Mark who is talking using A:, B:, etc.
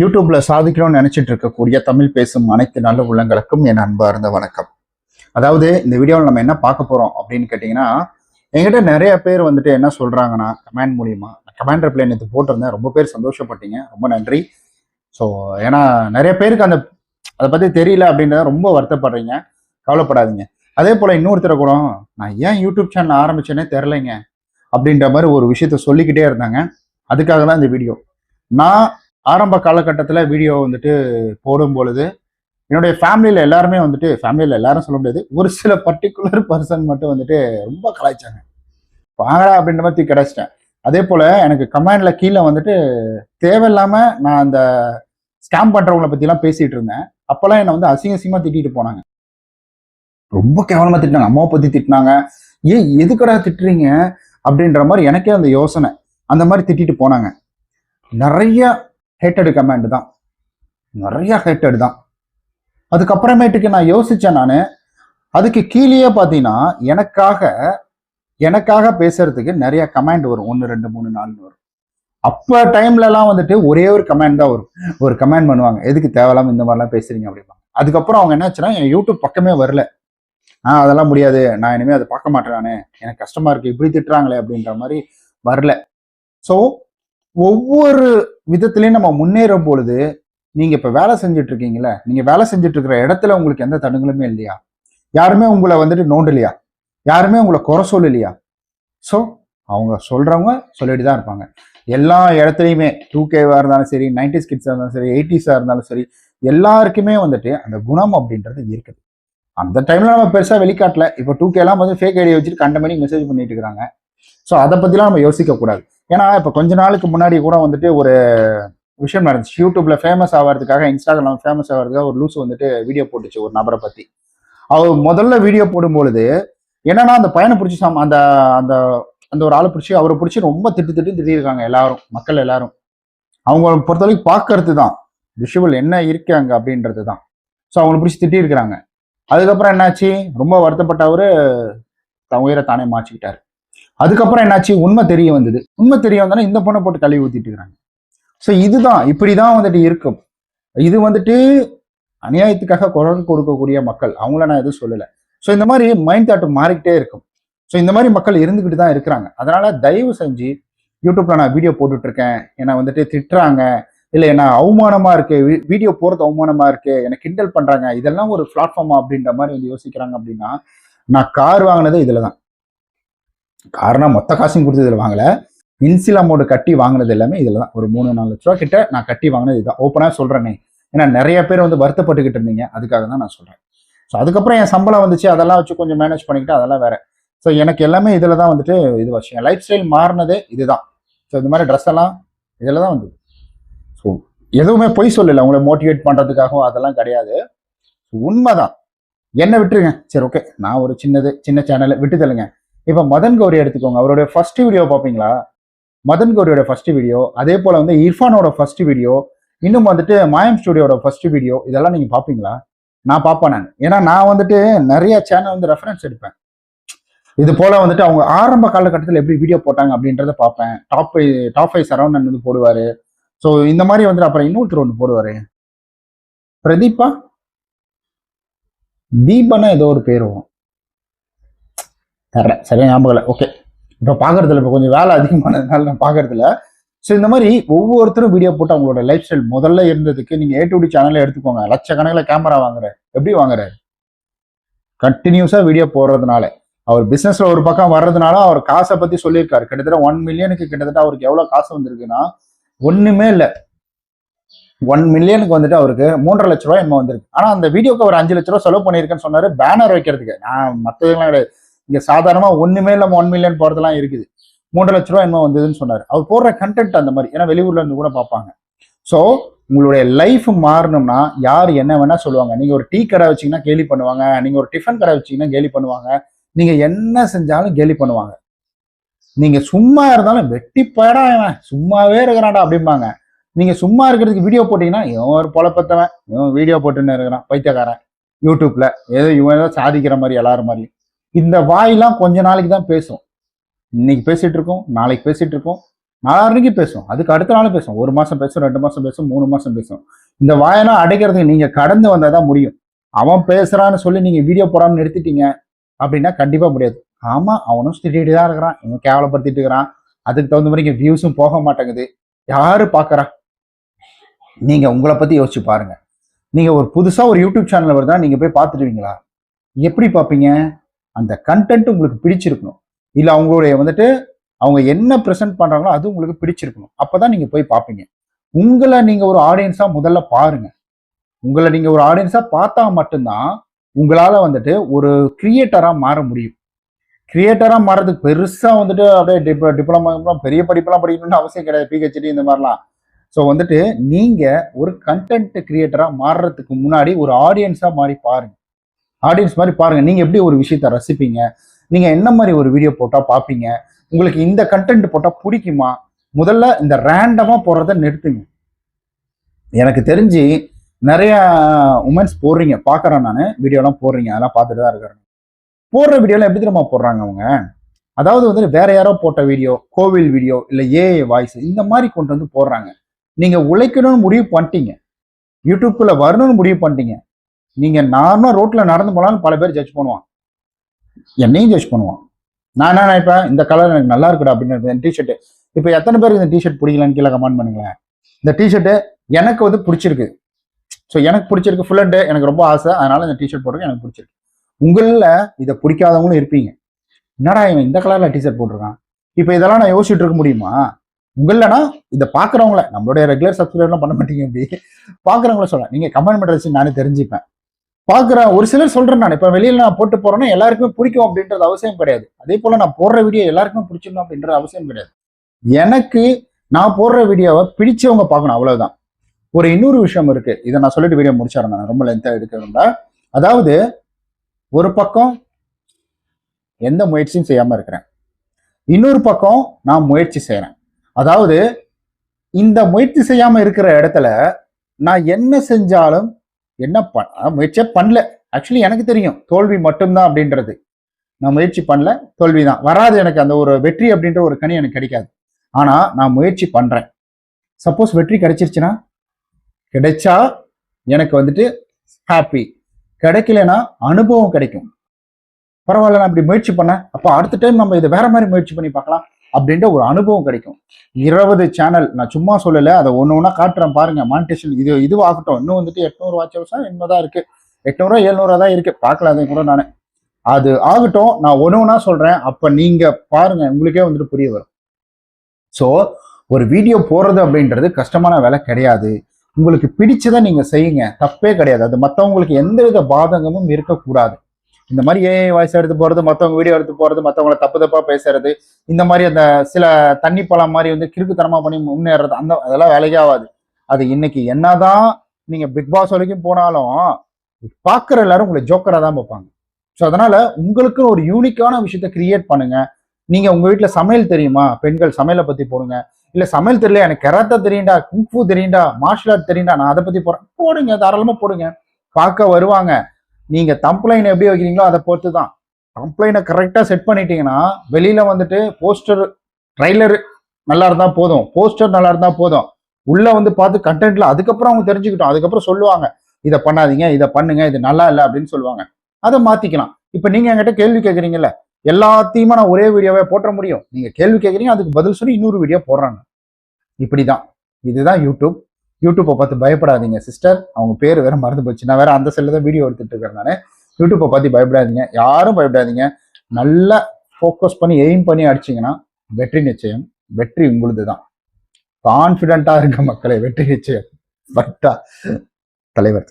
A: யூடியூப்ல சாதிக்கணும்னு நினைச்சிட்டு இருக்கக்கூடிய தமிழ் பேசும் அனைத்து நல்ல உள்ளங்களுக்கும் என் அன்பார்ந்த வணக்கம். அதாவது இந்த வீடியோவில் நம்ம என்ன பார்க்க போறோம் அப்படின்னு கேட்டிங்கன்னா என்கிட்ட நிறைய பேர் வந்துட்டு என்ன சொல்றாங்கன்னா கமெண்ட் மூலியமா கமெண்ட் ரிப்ளை நேற்று போட்டிருந்தேன். ரொம்ப பேர் சந்தோஷப்பட்டீங்க. ரொம்ப நன்றி. ஸோ ஏன்னா நிறைய பேருக்கு அந்த அதை பத்தி தெரியல அப்படின்றத ரொம்ப வருத்தப்படுறீங்க. கவலைப்படாதீங்க. அதே போல இன்னொருத்தரை கூட நான் ஏன் யூடியூப் சேனல் ஆரம்பிச்சேனே தெரிலைங்க அப்படின்ற மாதிரி ஒரு விஷயத்த சொல்லிக்கிட்டே இருந்தாங்க. அதுக்காக தான் இந்த வீடியோ. நான் ஆரம்ப காலகட்டத்தில் வீடியோ வந்துட்டு போடும் பொழுது என்னுடைய ஃபேமிலியில் எல்லாருமே வந்துட்டு ஃபேமிலியில் எல்லாரும் சொல்ல முடியாது ஒரு சில பர்டிகுலர் பர்சன் மட்டும் வந்துட்டு ரொம்ப கலாய்ச்சாங்க. வாங்கடா அப்படின்ற மாதிரி கிடச்சிட்டேன். கிடைச்சிட்டேன் அதே போல் எனக்கு கமெண்ட்ல கீழே வந்துட்டு தேவையில்லாமல் நான் அந்த ஸ்கேம் பண்ணுறவங்கள பற்றிலாம் பேசிகிட்டு இருந்தேன். அப்போல்லாம் என்னை வந்து அசிங்க அசிங்கமாக திட்டிட்டு போனாங்க. ரொம்ப கேவலமாக திட்டினாங்க. அம்மாவை பற்றி திட்டினாங்க. ஏன் எதுக்கடா திட்டுறீங்க? அப்படின்ற மாதிரி எனக்கே அந்த யோசனை. அந்த மாதிரி திட்டிட்டு போனாங்க. நிறைய ஹேட்டடு கமெண்ட் தான். நிறைய ஹேட்டட் தான். அதுக்கப்புறமேட்டுக்கு நான் யோசித்தேன் நான் அதுக்கு கீழேயே பார்த்தீங்கன்னா எனக்காக எனக்காக பேசுறதுக்கு நிறைய கமெண்ட் வரும். ஒன்று ரெண்டு மூணு நாலுன்னு வரும். அப்போ டைம்லலாம் வந்துட்டு ஒரே ஒரு கமெண்ட் தான் வரும். ஒரு கமெண்ட் பண்ணுவாங்க. எதுக்கு தேவையில்லாம இந்த மாதிரிலாம் பேசுறீங்க? அப்படிம்பாங்க. அதுக்கப்புறம் அவங்க என்ன ஆச்சுன்னா என் யூடியூப் பக்கமே வரல. ஆ அதெல்லாம் முடியாது. நான் இனிமேல் அதை பார்க்க மாட்டேன் நான். எனக்கு கஷ்டமா இருக்கு. இப்படி திட்டுறாங்களே அப்படின்ற மாதிரி வரல. ஸோ ஒவ்வொரு விதத்துலேயும் நம்ம முன்னேறும் பொழுது நீங்க இப்ப வேலை செஞ்சுட்டு இருக்கீங்களே நீங்க வேலை செஞ்சுட்டு இருக்கிற இடத்துல உங்களுக்கு எந்த தடங்களுமே இல்லையா? யாருமே உங்களை வந்துட்டு நோண்டலையா? யாருமே உங்களை குறை சொல்லலையா? ஸோ அவங்க சொல்றவங்க சொல்லிட்டு தான் இருப்பாங்க. எல்லா இடத்துலையுமே டூ கேவா இருந்தாலும் சரி நைன்டிஸ் கிட்ஸாக இருந்தாலும் சரி எயிட்டிஸாக இருந்தாலும் சரி எல்லாருக்குமே வந்துட்டு அந்த குணம் அப்படின்றது இருக்குது. அந்த டைம்ல நம்ம பெருசா வெளிக்காட்டல. இப்போ டூ கேலாம் வந்து ஃபேக் ஐடியா வச்சுட்டு கண்ட மணி மெசேஜ் பண்ணிட்டு இருக்கிறாங்க. ஸோ அதை பத்திலாம் நம்ம யோசிக்க கூடாது. ஏன்னா இப்போ கொஞ்ச நாளுக்கு முன்னாடி கூட வந்துட்டு ஒரு விஷயம் நடந்துச்சு. யூடியூப்ல ஃபேமஸ் ஆகிறதுக்காக இன்ஸ்டாகிராம் ஃபேமஸ் ஆகிறதுக்காக ஒரு லூஸ் வந்துட்டு வீடியோ போட்டுச்சு ஒரு நபரை பத்தி. அவர் முதல்ல வீடியோ போடும்பொழுது என்னன்னா அந்த பையனை பிடிச்சி சாம் அந்த அந்த அந்த ஒரு ஆளை பிடிச்சி அவரை பிடிச்சி ரொம்ப திட்டு திட்டு திட்டிருக்காங்க எல்லாரும் மக்கள் எல்லாரும். அவங்க பொறுத்தவரைக்கும் பார்க்கறது தான். விஷுவல் என்ன இருக்கு அங்கே அப்படின்றது தான். ஸோ அவங்களை பிடிச்சி திட்டிருக்கிறாங்க. அதுக்கப்புறம் என்னாச்சு? ரொம்ப வருத்தப்பட்ட அவர் தன் உயிரை தானே மாச்சிக்கிட்டாரு அதுக்கப்புறம் என்னாச்சு? உண்மை தெரிய வந்தது. உண்மை தெரிய வந்தோன்னா இந்த பொண்ணை போட்டு கழுவி ஊத்திட்டு இருக்கிறாங்க. ஸோ இதுதான். இப்படி தான் வந்துட்டு இருக்கும். இது வந்துட்டு அநியாயத்துக்காக குரல் கொடுக்கக்கூடிய மக்கள். அவங்கள நான் எதுவும் சொல்லலை. ஸோ இந்த மாதிரி மைண்ட் தாட் மாறிக்கிட்டே இருக்கும். ஸோ இந்த மாதிரி மக்கள் இருந்துக்கிட்டு தான் இருக்கிறாங்க. அதனால தயவு செஞ்சு யூடியூப்ல நான் வீடியோ போட்டுட்டு இருக்கேன் என்னை வந்துட்டு திட்டுறாங்க. இல்லை என்ன அவமானமாக இருக்கு. வீடியோ போகிறது அவமானமாக இருக்கு. என்னை கிண்டல் பண்ணுறாங்க இதெல்லாம் ஒரு பிளாட்ஃபார்மா அப்படின்ற மாதிரி வந்து யோசிக்கிறாங்க அப்படின்னா நான் கார் வாங்கினது இதில் தான் காரணம் மொத்த காசும் கொடுத்து இதில் வாங்கலை. இன்சில் அமௌண்ட் கட்டி வாங்கினது எல்லாமே இதில் தான். ஒரு மூணு நாலு லட்ச ரூபா கிட்ட நான் கட்டி வாங்கினது இதுதான். ஓப்பனாக சொல்கிறேனே ஏன்னா நிறைய பேர் வந்து வருத்தப்பட்டுக்கிட்டு இருந்தீங்க. அதுக்காக தான் நான் சொல்கிறேன் ஸோ அதுக்கப்புறம் என் சம்பளம் வந்துச்சு. அதெல்லாம் வச்சு கொஞ்சம் மேனேஜ் பண்ணிக்கிட்டு அதெல்லாம் வேற. ஸோ எனக்கு எல்லாமே இதில் தான் வந்துட்டு இது வச்சு. என் லைஃப் ஸ்டைல் மாறினதே இதுதான். ஸோ இந்த மாதிரி ட்ரெஸ் எல்லாம் இதில் தான் வந்தது. ஸோ எதுவுமே பொய் சொல்லலை. உங்களை மோட்டிவேட் பண்ணுறதுக்காகவும் அதெல்லாம் கிடையாது. உண்மைதான். என்ன விட்டுருங்க. சரி ஓகே நான் ஒரு சின்னது சின்ன சேனலை விட்டு தள்ளுங்க இப்போ மதன் கௌரி எடுத்துக்கோங்க அவருடைய ஃபர்ஸ்ட் வீடியோ பார்ப்பீங்களா மதன் கௌரியோட ஃபர்ஸ்ட் வீடியோ அதே போல் வந்து இர்ஃபானோட ஃபர்ஸ்ட் வீடியோ இன்னும் வந்துட்டு மாயம் ஸ்டுடியோட ஃபர்ஸ்ட் வீடியோ இதெல்லாம் நீங்கள் பார்ப்பீங்களா நான் பார்ப்பேன் நான். ஏன்னா நான் வந்துட்டு நிறைய சேனல் வந்து ரெஃபரன்ஸ் எடுப்பேன். இது போல வந்துட்டு அவங்க ஆரம்ப காலகட்டத்தில் எப்படி வீடியோ போட்டாங்க அப்படின்றத பார்ப்பேன் டாப் டாப் ஃபைவ் சரவணன் வந்து போடுவார். ஸோ இந்த மாதிரி வந்துட்டு அப்புறம் இன்னொருத்தர் ஒன்று போடுவார். பிரதீப்பா? தீபனா ஏதோ ஒரு பேர் வரும். தர்றேன். சரியா ஞாபகம் இல்லை? ஓகே இப்போ பார்க்கறதுல இப்போ கொஞ்சம் வேலை அதிகமானதுனால நான் பார்க்கறதில்ல ஸோ இந்த மாதிரி ஒவ்வொருத்தரும் வீடியோ போட்டு அவங்களோட லைஃப் ஸ்டைல் முதல்ல இருந்ததுக்கு நீங்கள் ஏ டு டி எடுத்துக்கோங்க. லட்சக்கணக்கில் கேமரா வாங்குறேன் எப்படி வாங்குறாரு? கண்டினியூஸாக வீடியோ போடுறதுனால. அவர் பிஸ்னஸில் ஒரு பக்கம் வர்றதுனால அவர் காசை பற்றி சொல்லியிருக்காரு. கிட்டத்தட்ட ஒன் மில்லியனுக்கு கிட்டத்தட்ட அவருக்கு எவ்வளோ காசு வந்திருக்குன்னா ஒன்றுமே இல்லை. ஒன் மில்லியனுக்கு வந்துட்டு அவருக்கு மூன்றரை லட்ச ரூபாய் என்ன வந்திருக்கு. ஆனால் அந்த வீடியோக்கு அவர் அஞ்சு லட்ச ரூபா செலவு பண்ணியிருக்கேன்னு சொன்னார். பேனர் வைக்கிறதுக்கு. நான் மற்றதுலாம் கிடையாது. இங்க சாதாரணமா ஒண்ணுமே இல்லாம ஒன் மில்லியன் போறதெல்லாம் இருக்குது. மூன்று லட்ச ரூபா என்ன வந்ததுன்னு சொன்னார். அவர் போடுற கண்டென்ட் அந்த மாதிரி. ஏன்னா வெளியூர்ல இருந்து கூட பார்ப்பாங்க. ஸோ உங்களுடைய லைஃப் மாறணும்னா யார் என்ன வேணா சொல்லுவாங்க. நீங்க ஒரு டீ கடை வச்சீங்கன்னா கேலி பண்ணுவாங்க. நீங்க ஒரு டிஃபன் கடை வச்சீங்கன்னா கேலி பண்ணுவாங்க. நீங்க என்ன செஞ்சாலும் கேலி பண்ணுவாங்க. நீங்க சும்மா இருந்தாலும் வெட்டி போயடா இவன். சும்மாவே இருக்கிறான்டா அப்படிம்பாங்க. நீங்க சும்மா இருக்கிறதுக்கு வீடியோ போட்டீங்கன்னா இவன் ஒரு பொழப்பத்தவன். இவன் வீடியோ போட்டுன்னு இருக்கிறான். பைத்தியக்காரன். யூடியூப்ல ஏதோ இவன் ஏதோ சாதிக்கிற மாதிரி எல்லாரும் மாதிரியும் இந்த வாயெல்லாம் கொஞ்ச நாளைக்கு தான் பேசும். இன்னைக்கு பேசிட்டு இருக்கோம் நாளைக்கு பேசிட்டு இருக்கோம் நாளைக்கு பேசும். அதுக்கு அடுத்த நாள் பேசும். ஒரு மாசம் பேசும் ரெண்டு மாசம் பேசும் மூணு மாசம் பேசும். இந்த வாயெல்லாம் அடைக்கிறதுக்கு நீங்க கடந்து வந்தாதான் முடியும். அவன் பேசுறான்னு சொல்லி நீங்க வீடியோ போடாமல் நிறுத்திட்டீங்க அப்படின்னா கண்டிப்பா முடியாது. ஆமா அவனும் திட்டிட்டு தான் இருக்கிறான். இவன் கேவலப்படுத்திட்டு இருக்கிறான். அதுக்கு தகுந்த மாதிரி வியூஸும் போக மாட்டேங்குது. யாரு பாக்குறா? நீங்க உங்களை பத்தி யோசிச்சு பாருங்க. நீங்க ஒரு புதுசா ஒரு யூடியூப் சேனல் வருதா நீங்க போய் பார்த்துடுவீங்களா? எப்படி பார்ப்பீங்க? அந்த கண்டென்ட் உங்களுக்கு பிடிச்சிருக்கணும். இல்லை அவங்களுடைய வந்துட்டு அவங்க என்ன ப்ரெசென்ட் பண்ணுறாங்களோ அது உங்களுக்கு பிடிச்சிருக்கணும். அப்போ தான் நீங்கள் போய் பார்ப்பீங்க. உங்களை நீங்கள் ஒரு ஆடியன்ஸாக முதல்ல பாருங்கள் உங்களை நீங்கள் ஒரு ஆடியன்ஸாக பார்த்தா மட்டும்தான் உங்களால் வந்துட்டு ஒரு கிரியேட்டராக மாற முடியும். கிரியேட்டராக மாறதுக்கு பெருசாக வந்துட்டு அப்படியே டிப் டிப்ளமா பெரிய படிப்பெல்லாம் படிக்கணும்னு அவசியம் கிடையாது. பிஹெச்டி இந்த மாதிரிலாம். ஸோ வந்துட்டு நீங்கள் ஒரு கண்டென்ட் கிரியேட்டராக மாறுறதுக்கு முன்னாடி ஒரு ஆடியன்ஸாக மாறி பாருங்கள் ஆடியன்ஸ் மாதிரி பாருங்கள் நீங்கள் எப்படி ஒரு விஷயத்த ரசிப்பீங்க? நீங்கள் என்ன மாதிரி ஒரு வீடியோ போட்டால் பார்ப்பீங்க உங்களுக்கு இந்த கண்டென்ட் போட்டால் பிடிக்குமா? முதல்ல இந்த ரேண்டமாக போடுறத நிறுத்துங்க. எனக்கு தெரிஞ்சு நிறையா உமன்ஸ் போடுறீங்க. பார்க்குறேன் நான். வீடியோலாம் போடுறீங்க. அதெல்லாம் பார்த்துட்டு தான் இருக்கிறேன் போடுற வீடியோலாம் எப்படி தெரியுமா போடுறாங்க அவங்க? அதாவது வந்து வேற யாரோ போட்ட வீடியோ கோவில் வீடியோ இல்லை ஏஐ வாய்ஸ் இந்த மாதிரி கொண்டு வந்து போடுறாங்க. நீங்கள் உழைக்கணும்னு முடிவு பண்ணிட்டீங்க. யூடியூப்குள்ளே வரணும்னு முடிவு பண்ணிட்டீங்க. நீங்க நார்மலா ரோட்ல நடந்து போனாலும் பல பேர் ஜட்ஜ் பண்ணுவான் என்னையும் ஜட்ஜ் பண்ணுவான். நான் என்ன நினைப்பேன்? இந்த கலர் எனக்கு நல்லா இருக்குடா அப்படின்னு டிஷர்ட் இப்போ எத்தனை பேருக்கு இந்த டிஷர்ட் பிடிக்கலன்னு கீழே கமெண்ட் பண்ணுங்களேன். இந்த டிஷர்ட்டு எனக்கு வந்து பிடிச்சிருக்கு. ஸோ எனக்கு பிடிச்சிருக்கு ஃபுல் அண்ட் எனக்கு ரொம்ப ஆசை. அதனால இந்த டிஷர்ட் போடுறது எனக்கு பிடிச்சிருக்கு. உங்களில் இதை பிடிக்காதவங்களும் இருப்பீங்க. என்னடா இவன் இந்த கலரில் டிஷர்ட் போட்டிருக்கான்? இப்போ இதெல்லாம் நான் யோசிச்சுட்டு இருக்க முடியுமா? உங்களனா இதை பார்க்குறவங்கள நம்மளுடைய ரெகுலர் சப்ஸ்கிரைப்லாம் பண்ண மாட்டீங்க அப்படி பார்க்குறவங்கள சொல்ல நீங்கள் கமெண்ட் பண்ணுறது நானே தெரிஞ்சுப்பேன். பாக்குறேன். ஒரு சிலர் சொல்றேன் நான். இப்போ வெளியில நான் போட்டு போறேன்னா எல்லாருக்குமே பிடிக்கும் அப்படின்றது அவசியம் கிடையாது. அதே போல நான் போடுற வீடியோ எல்லாருக்குமே பிடிச்சிடணும் அப்படின்றது அவசியம் கிடையாது. எனக்கு நான் போடுற வீடியோவை பிடிச்சவங்க பார்க்கணும் அவ்வளவுதான். ஒரு இன்னொரு விஷயம் இருக்கு. இதை நான் சொல்லிட்டு வீடியோ முடிச்சிடறேன் நான். ரொம்ப லென்த்தாக எடுக்கிறேன்டா அதாவது ஒரு பக்கம் எந்த முயற்சியும் செய்யாம இருக்கிறேன். இன்னொரு பக்கம் நான் முயற்சி செய்யறேன் அதாவது இந்த முயற்சி செய்யாம இருக்கிற இடத்துல நான் என்ன செஞ்சாலும் என்ன ப முயற்சியே பண்ணல. ஆக்சுவலி எனக்கு தெரியும். தோல்வி மட்டும்தான் அப்படின்றது. நான் முயற்சி பண்ணல. தோல்வி தான் வராது எனக்கு அந்த ஒரு வெற்றி அப்படின்ற ஒரு கனி எனக்கு கிடைக்காது. ஆனா நான் முயற்சி பண்றேன். சப்போஸ் வெற்றி கிடைச்சிருச்சுன்னா கிடைச்சா எனக்கு வந்துட்டு ஹாப்பி கிடைக்கலனா அனுபவம் கிடைக்கும். பரவாயில்ல நான் இப்படி முயற்சி பண்ணேன். அப்போ அடுத்த டைம் நம்ம இதை வேற மாதிரி முயற்சி பண்ணி பார்க்கலாம். அப்படின்ற ஒரு அனுபவம் கிடைக்கும். இருபது சேனல் நான் சும்மா சொல்லலை அதை ஒன்று ஒன்றா காட்டுறேன் பாருங்க. மானிட்டேஷன் இது இதுவாகட்டும் இன்னும் வந்துட்டு எட்நூறு வாட்ச் ஹவர்ஸா என்னதான் இருக்குது எட்நூறுவா எழுநூறுவா தான் இருக்குது பார்க்கல அதையும் கூட நான். அது ஆகட்டும் நான் ஒன்று ஒன்றா சொல்கிறேன் அப்போ நீங்கள் பாருங்கள் உங்களுக்கே வந்துட்டு புரிய வரும். ஸோ ஒரு வீடியோ போடுறது அப்படின்றது கஷ்டமான வேலை கிடையாது. உங்களுக்கு பிடிச்சதை நீங்கள் செய்யுங்க. தப்பே கிடையாது. அது மற்றவங்களுக்கு எந்தவித பாதகமும் இருக்கக்கூடாது. இந்த மாதிரி ஏஐ வாய்ஸ் எடுத்து போறது மற்றவங்க வீடியோ எடுத்து போறது மற்றவங்கள தப்பு தப்பா பேசுறது இந்த மாதிரி அந்த சில தண்ணி பழம் மாதிரி வந்து கிறுக்குத்தனமா பண்ணி முன்னேறது அந்த அதெல்லாம் வேலைக்கே ஆகாது. அது இன்னைக்கு என்னதான் நீங்க பிக் பாஸ் வரைக்கும் போனாலும் பார்க்குற எல்லாரும் உங்களை ஜோக்கராக தான் பார்ப்பாங்க. ஸோ அதனால உங்களுக்கு ஒரு யூனிக்கான விஷயத்த கிரியேட் பண்ணுங்க. நீங்க உங்க வீட்டுல சமையல் தெரியுமா? பெண்கள் சமையலை பத்தி போடுங்க. இல்ல சமையல் தெரியல எனக்கு கராத்தா தெரியுண்டா குங்ஃபு தெரியுண்டா மார்ஷல் ஆர்ட் தெரியுண்டா நான் அதை பத்தி போறேன் போடுங்க தாராளமா போடுங்க. பார்க்க வருவாங்க. நீங்க தம்ப்ளைன் எப்படி வைக்கிறீங்களோ அதை பொறுத்து தான் தம்ப்ளைனை கரெக்டாக செட் பண்ணிட்டீங்கன்னா வெளியில வந்துட்டு போஸ்டர் ட்ரைலர் நல்லா இருந்தா போதும். போஸ்டர் நல்லா இருந்தா போதும். உள்ள வந்து பார்த்து கண்டென்ட்ல அதுக்கப்புறம் அவங்க தெரிஞ்சுக்கிட்டோம். அதுக்கப்புறம் சொல்லுவாங்க இதை பண்ணாதீங்க இதை பண்ணுங்க இது நல்லா இல்லை அப்படின்னு சொல்லுவாங்க. அதை மாத்திக்கலாம். இப்ப நீங்க என்கிட்ட கேள்வி கேட்குறீங்கல்ல எல்லாத்தையுமே நான் ஒரே வீடியோவே போட்ட முடியும். நீங்க கேள்வி கேட்குறீங்க அதுக்கு பதில் சொல்லி இன்னொரு வீடியோ போடுறாங்க. இப்படிதான். இதுதான் யூடியூப் யூடியூப்பை பார்த்து பயப்படாதீங்க சிஸ்டர் அவங்க பேர் வேற மறந்து போச்சு. நான் வேற அந்த செல்ல தான் வீடியோ எடுத்துட்டு இருக்கேன் நான். யூடியூப்பை பார்த்து பயப்படாதீங்க. யாரும் பயப்படாதீங்க. நல்லா ஃபோக்கஸ் பண்ணி எய்ம் பண்ணி அடிச்சீங்கன்னா வெற்றி நிச்சயம். வெற்றி உங்களுது தான் கான்ஃபிடென்ட்டாக இருக்க மக்களை வெற்றி நிச்சயம். பட்டா தலைவர்.